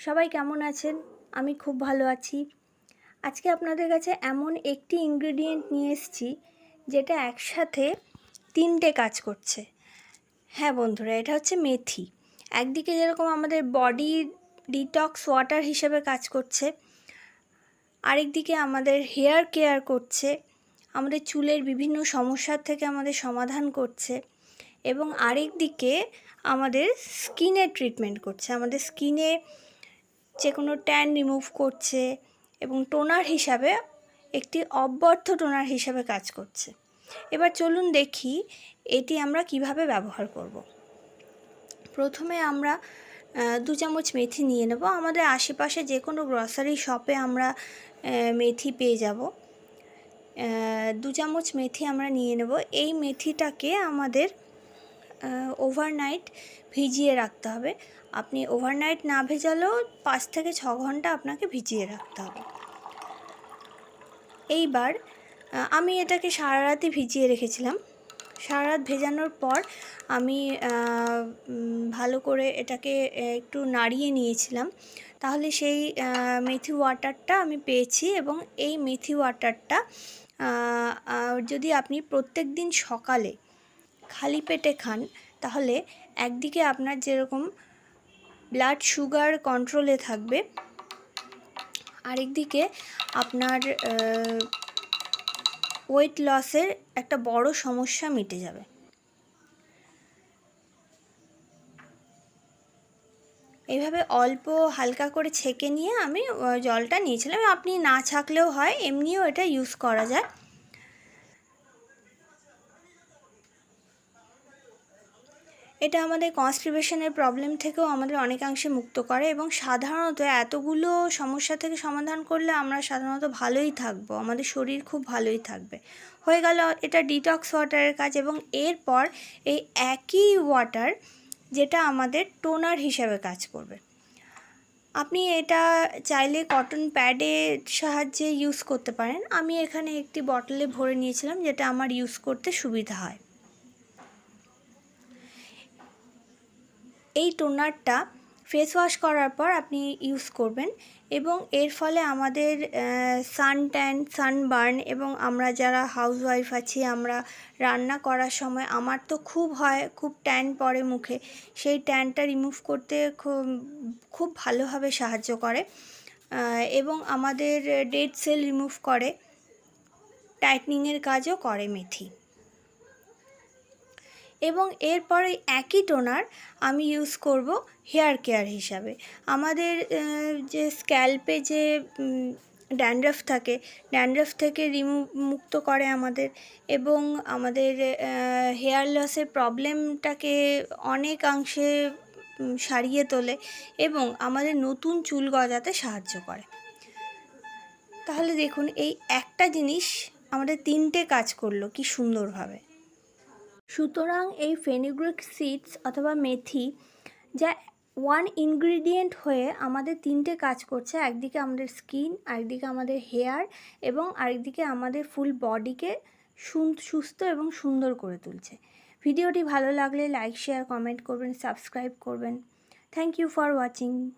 সবাই কেমন আছেন? আমি খুব ভালো আছি। আজকে আপনাদের কাছে এমন একটি ইনগ্রেডিয়েন্ট নিয়ে এসেছি, যেটা একসাথে তিনটে কাজ করছে। হ্যাঁ বন্ধুরা, এটা হচ্ছে মেথি। একদিকে যেরকম আমাদের বডি ডিটক্স ওয়াটার হিসেবে কাজ করছে, আরেকদিকে আমাদের হেয়ার কেয়ার করছে, আমাদের চুলের বিভিন্ন সমস্যার থেকে আমাদের সমাধান করছে, এবং আরেক দিকে আমাদের স্কিনের ট্রিটমেন্ট করছে। আমাদের স্কিনে যে কোনো ট্যান রিমুভ করছে এবং টোনার হিসাবে একটি অব্যর্থ টোনার হিসাবে কাজ করছে। এবার চলুন দেখি এটি আমরা কীভাবে ব্যবহার করব। প্রথমে আমরা দু চামচ মেথি নিয়ে নেব। আমাদের আশেপাশে যে কোনো গ্রসারি শপে আমরা মেথি পেয়ে যাব। দু চামচ মেথি আমরা নিয়ে নেব। এই মেথিটাকে আমাদের ওভারনাইট ভিজিয়ে রাখতে হবে। আপনি ওভারনাইট না ভেজালেও পাঁচ থেকে ছ ঘণ্টা আপনাকে ভিজিয়ে রাখতে হবে। এইবার আমি এটাকে সারা রাতে ভিজিয়ে রেখেছিলাম। সারা রাত ভেজানোর পর আমি ভালো করে এটাকে একটু নাড়িয়ে নিয়েছিলাম। তাহলে সেই মেথি ওয়াটারটা আমি পেয়েছি এবং এই মেথি ওয়াটারটা যদি আপনি প্রত্যেক দিন সকালে খালি পেটে খান, তাহলে একদিকে আপনার যেরকম ব্লাড সুগার কন্ট্রোলে থাকবে, আরেকদিকে আপনার ওয়েট লসের একটা বড় সমস্যা মিটে যাবে। এইভাবে অল্প হালকা করে ছেঁকে নিয়ে আমি জলটা নিয়েছিলাম। আপনি না ছাকলেও হয়, এমনিও এটা ইউজ করা যায়। এটা আমাদের কনস্টিপেশনের প্রবলেম থেকেও আমাদের অনেকাংশে মুক্ত করে এবং সাধারণত এতগুলো সমস্যা থেকে সমাধান করলে আমরা সাধারণত ভালোই থাকব। আমাদের শরীর খুব ভালোই থাকবে। হয়ে গেল, এটা ডিটক্স ওয়াটারের কাজ এবং এরপর এই একই ওয়াটার যেটা আমাদের টোনার হিসাবে কাজ করবে। আপনি এটা চাইলে কটন প্যাডের সাহায্যে ইউজ করতে পারেন। আমি এখানে একটি বটলে ভরে নিয়েছিলাম, যেটা আমার ইউজ করতে সুবিধা হয়। এই টোনারটা ফেস ওয়াশ করার পর আপনি ইউজ করবেন এবং এর ফলে আমাদের সান ট্যান সানবার্ন এবং আমরা যারা হাউসওয়াইফ আছি, আমরা রান্না করার সময় আমার তো খুব হয়, খুব ট্যান পড়ে মুখে। সেই ট্যানটা রিমুভ করতে খুব খুব ভালোভাবে সাহায্য করে। এবং আমাদের ডেড সেল রিমুভ করে। টাইটনিংয়ের কাজও করে মেথি। এবং এরপরে একই টোনার আমি ইউজ করব হেয়ার কেয়ার হিসাবে। আমাদের যে স্ক্যাল্পে যে ড্যান্ড্রাফ থাকে ড্যান্ড্রাফ থেকে রিমুভ মুক্ত করে আমাদের এবং আমাদের হেয়ার লসের প্রবলেমটাকে অনেকাংশে সারিয়ে তোলে এবং আমাদের নতুন চুল গজাতে সাহায্য করে। তাহলে দেখুন, এই একটা জিনিস আমাদের তিনটে কাজ করল কি সুন্দরভাবে। সুতরাং এই ফেনিগ্রিক সিডস অথবা মেথি, যা ওয়ান ইনগ্রিডিয়েন্ট হয়ে আমাদের তিনটে কাজ করছে, একদিকে আমাদের স্কিন আরেকদিকে আমাদের হেয়ার এবং আরেকদিকে আমাদের ফুল বডিকে সুস্থ এবং সুন্দর করে তুলছে। ভিডিওটি ভালো লাগলে লাইক শেয়ার কমেন্ট করবেন সাবস্ক্রাইব করবেন। Thank you for watching